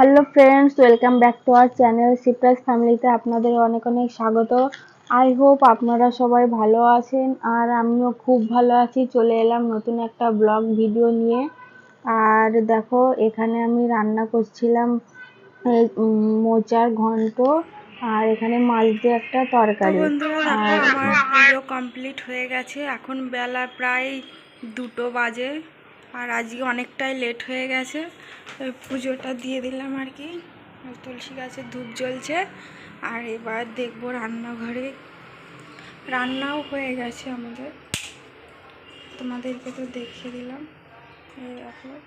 Hello friends welcome back to our channel সিপ্রাস ফ্যামিলিতে আপনাদের অনেক অনেক স্বাগত। আই হোপ আপনারা সবাই ভালো আছেন আর আমিও খুব ভালো আছি। চলে এলাম নতুন একটা ব্লগ ভিডিও নিয়ে। আর দেখো এখানে আমি রান্না করছিলাম মোচার ঘন্ট আর এখানে মাছ দিয়ে একটা তরকারি। আমার পুজো কমপ্লিট হয়ে গেছে। এখন বেলা প্রায় দুটো বাজে। আর আজকে অনেকটাই লেট হয়ে গেছে। ওই পুজোটা দিয়ে দিলাম আর কি। তুলসী গাছে ধূপ জ্বলছে। আর এবার দেখব রান্নাঘরে। রান্নাও হয়ে গেছে আমাদের। তোমাদেরকে তো দেখিয়ে দিলাম। এই দেখো।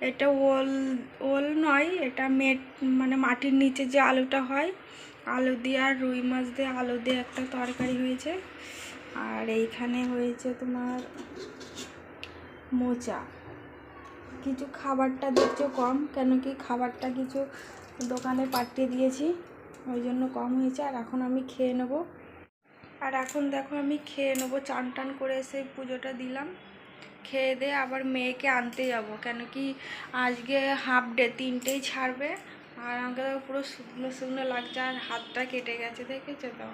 এটা ওল ওল নয়, এটা মেট মানে মাটির নিচে যে আলুটা হয়, আলু দিয়ে আর রুই মাছ দিয়ে আলু দিয়ে একটা তরকারি হয়েছে। আর এইখানে হয়েছে তোমার মোচা। কিছু খাবারটা দেখছ কম কেন কি খাবারটা কিছু দোকানে পাঠিয়ে দিয়েছি, ওই জন্য কম হয়েছে, আর এখন আমি খেয়ে নেব। আর এখন দেখো আমি খেয়ে নেব, চান টান করে এসে পুজোটা দিলাম। খেয়ে দিয়ে আবার মেয়েকে আনতে যাব কেন কি আজকে হাফ ডে, তিনটেই ছাড়বে। আর আমাকে তো পুরো শুকনো শুকনো লাগছে, আর হাতটা কেটে গেছে, দেখেছ তো?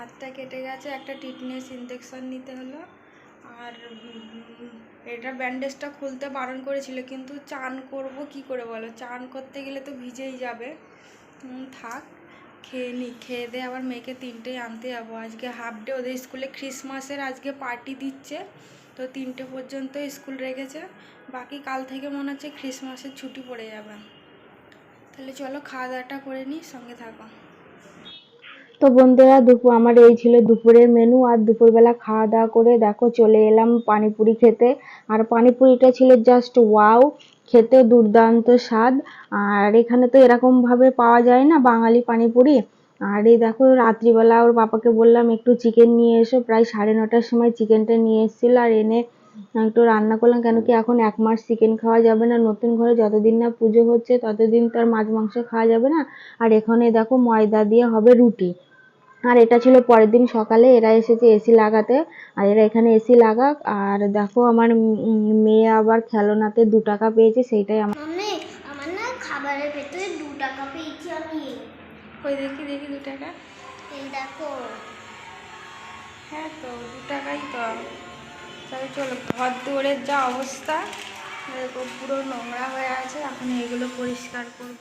হাতটা কেটে গেছে, একটা টিটনেস ইনজেকশন নিতে হলো। আর এটা ব্যান্ডেজটা খুলতে বারণ করেছিল, কিন্তু চান করব কি করে বলো? চান করতে গেলে তো ভিজেই যাবে। থাক, খেয়ে নি, খেয়ে দিয়ে আবার মেয়েকে তিনটেই আনতে যাব। আজকে হাফ ডে ওদের স্কুলে ক্রিসমাসের আজকে পার্টি দিচ্ছে, তো তিনটে পর্যন্ত স্কুল রেখেছে। বাকি কাল থেকে মনে হচ্ছে ক্রিসমাসের ছুটি পড়ে যাবে। তাহলে চলো খাওয়া দাওয়াটা করে নিই সঙ্গে থাকো। তো বন্ধুরা দুপুর আমার এই ছিল দুপুরের মেনু আর দুপুরবেলা খাওয়া দাওয়া করে দেখো চলে এলাম পানিপুরি খেতে। আর পানিপুরিটা ছিল জাস্ট ওয়াও খেতে দুর্দান্ত স্বাদ। আর এখানে তো এরকম ভাবে পাওয়া যায় না বাঙালি পানিপুরি। আর এই দেখো রাত্রিবেলা ওর বাবাকে বললাম, একটু চিকেন নিয়ে এসো। প্রায় সাড়ে নটার সময় চিকেনটা নিয়ে এসেছিল, আর এনে একটু রান্না করলাম। কেন কি এখন এক মাস চিকেন খাওয়া যাবে না। নতুন ঘরে যতদিন না পুজো হচ্ছে, ততদিন তো আর মাছ মাংস খাওয়া যাবে না। আর এখানে দেখো ময়দা দিয়ে হবে রুটি। আর এটা ছিল পরের দিন সকালে এরা এসেছে এসি লাগাতে আর এরা এখানে এসি লাগাক আর দেখো আমার মেয়ে আবার খেলনাতে দু টাকা পেয়েছে সেইটাই আমার আমার না খাবারের ভেতরে দু টাকা পেয়েছি আমি। ওই দেখি দেখি দু টাকা। এই দেখো। হ্যাঁ তো দু টাকাই তো। তাহলে চলো ঘর দুয়ারের যা অবস্থা পুরো নোংরা হয়ে আছে এখন এগুলো পরিষ্কার করব।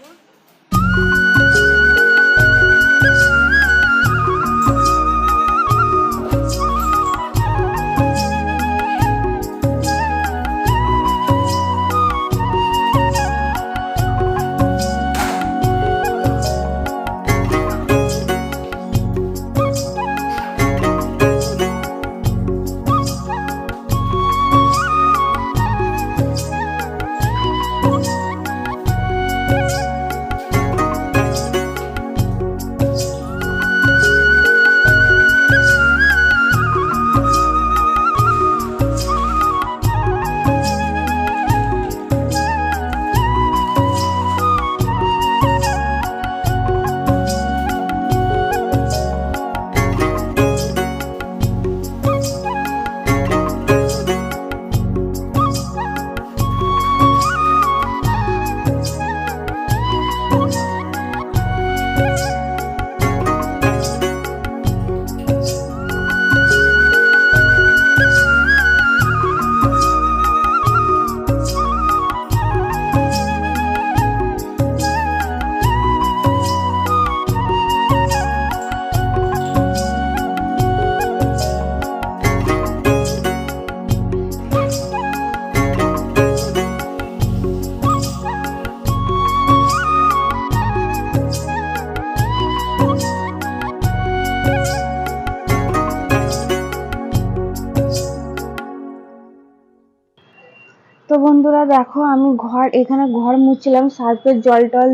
তো বন্ধুরা দেখো, আমি ঘর, এখানে ঘর মুছছিলাম সার্ফের জল টল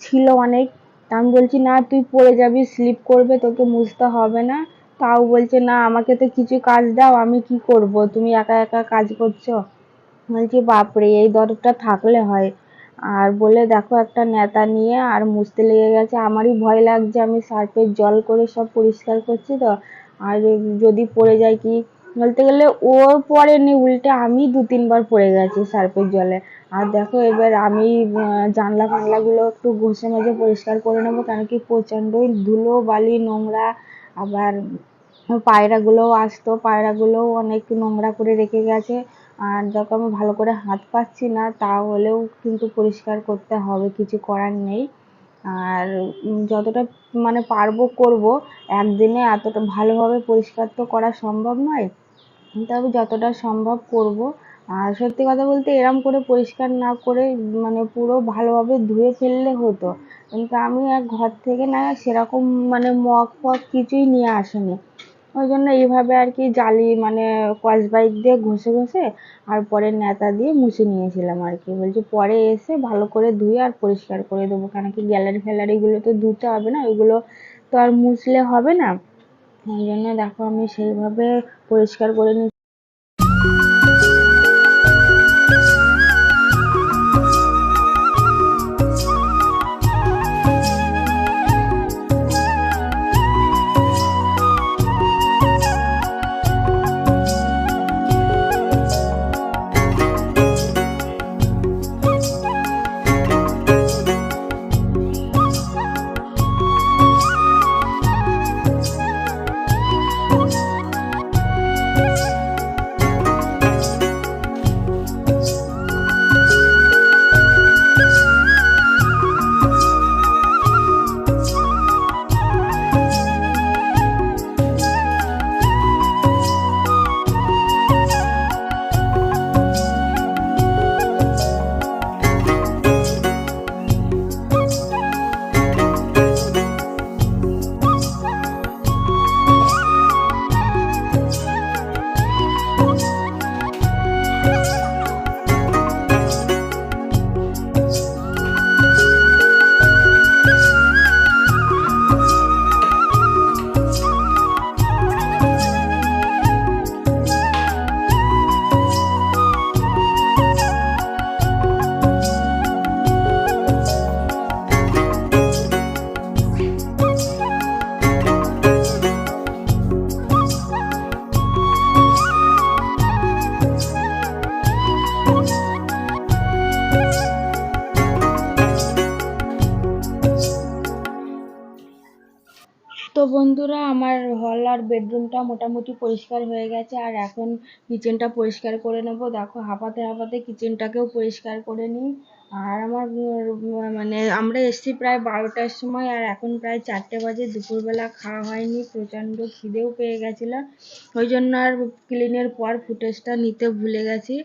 ছিল অনেক। আমি বলছি, না, তুই পড়ে যাবি স্লিপ করবে, তোকে মুছতে হবে না। তাও বলছে, না, আমাকে তো কিছু কাজ দাও, আমি কি করব? তুমি একা একা কাজ করছ? বলছি, বাপরে, এই দরদটা থাকলে হয়। আর বলে, দেখো, একটা নেতা নিয়ে আর মুছতে লেগে গেছে। আমারই ভয় লাগছে, আমি সার্ফের জল করে সব পরিষ্কার করছি তো। আর যদি পড়ে যায় কি বলতে গেলে ওর পড়েনি উল্টে আমি দু তিনবার পড়ে গেছি সার্ফের জলে। আর দেখো এবার আমি জানলা ফানলাগুলো একটু ঘষে মেজে পরিষ্কার করে নেব কেন কি প্রচণ্ডই ধুলো, বালি, নোংরা। আবার পায়রাগুলোও আসতো, পায়রাগুলোও অনেক নোংরা করে রেখে গেছে। আর দেখো আমি ভালো করে হাত পাচ্ছি না, তাহলেও কিন্তু পরিষ্কার করতে হবে, কিছু করার নেই। আর যতটা মানে পারব করব, একদিনে এতটা ভালোভাবে পরিষ্কার তো করা সম্ভব নয়। তবে যতটা সম্ভব করব। আর সত্যি কথা বলতে এরম করে পরিষ্কার না করে মানে পুরো ভালোভাবে ধুয়ে ফেললে হতো। কিন্তু আমি আর ঘর থেকে না সেরকম মানে মগ ফগ কিছুই নিয়ে আসিনি। ওই জন্য এইভাবে আর কি জালি মানে স্কচ ব্রাইট দিয়ে ঘষে ঘষে আর পরে ন্যাতা দিয়ে মুছে নিয়েছিলাম আর কি। বলছি পরে এসে ভালো করে ধুয়ে আর পরিষ্কার করে দেবো। কেন কি গ্যালারি ফ্যালারিগুলো তো ধুতে হবে না, ওইগুলো তো আর মুছলে হবে না। এই জন্য দেখো আমি সেইভাবে পরিষ্কার করে নিচ্ছি। বন্ধুরা, আমার হল আর বেডরুমটা মোটামুটি পরিষ্কার হয়ে গেছে। আর এখন কিচেনটা পরিষ্কার করে নেব। দেখো, হাঁপাতে হাঁপাতে কিচেনটাকেও পরিষ্কার করে নিই। আর আমার মানে আমরা এসছি প্রায় বারোটার সময় আর এখন প্রায় চারটে বাজে, দুপুরবেলা খাওয়া হয়নি, প্রচণ্ড খিদেও পেয়ে গেছিল। ওই জন্য আর ক্লিনের পর ফুটেজটা নিতে ভুলে গেছি।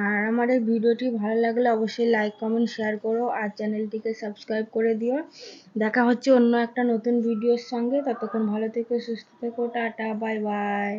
আর আমার এই ভিডিওটি ভালো লাগলে অবশ্যই লাইক কমেন্ট শেয়ার করো আর চ্যানেলটিকে সাবস্ক্রাইব করে দিও। দেখা হচ্ছে অন্য একটা নতুন ভিডিওর সঙ্গে। ততক্ষণ ভালো থেকো, সুস্থ থেকো, টাটা বাই বাই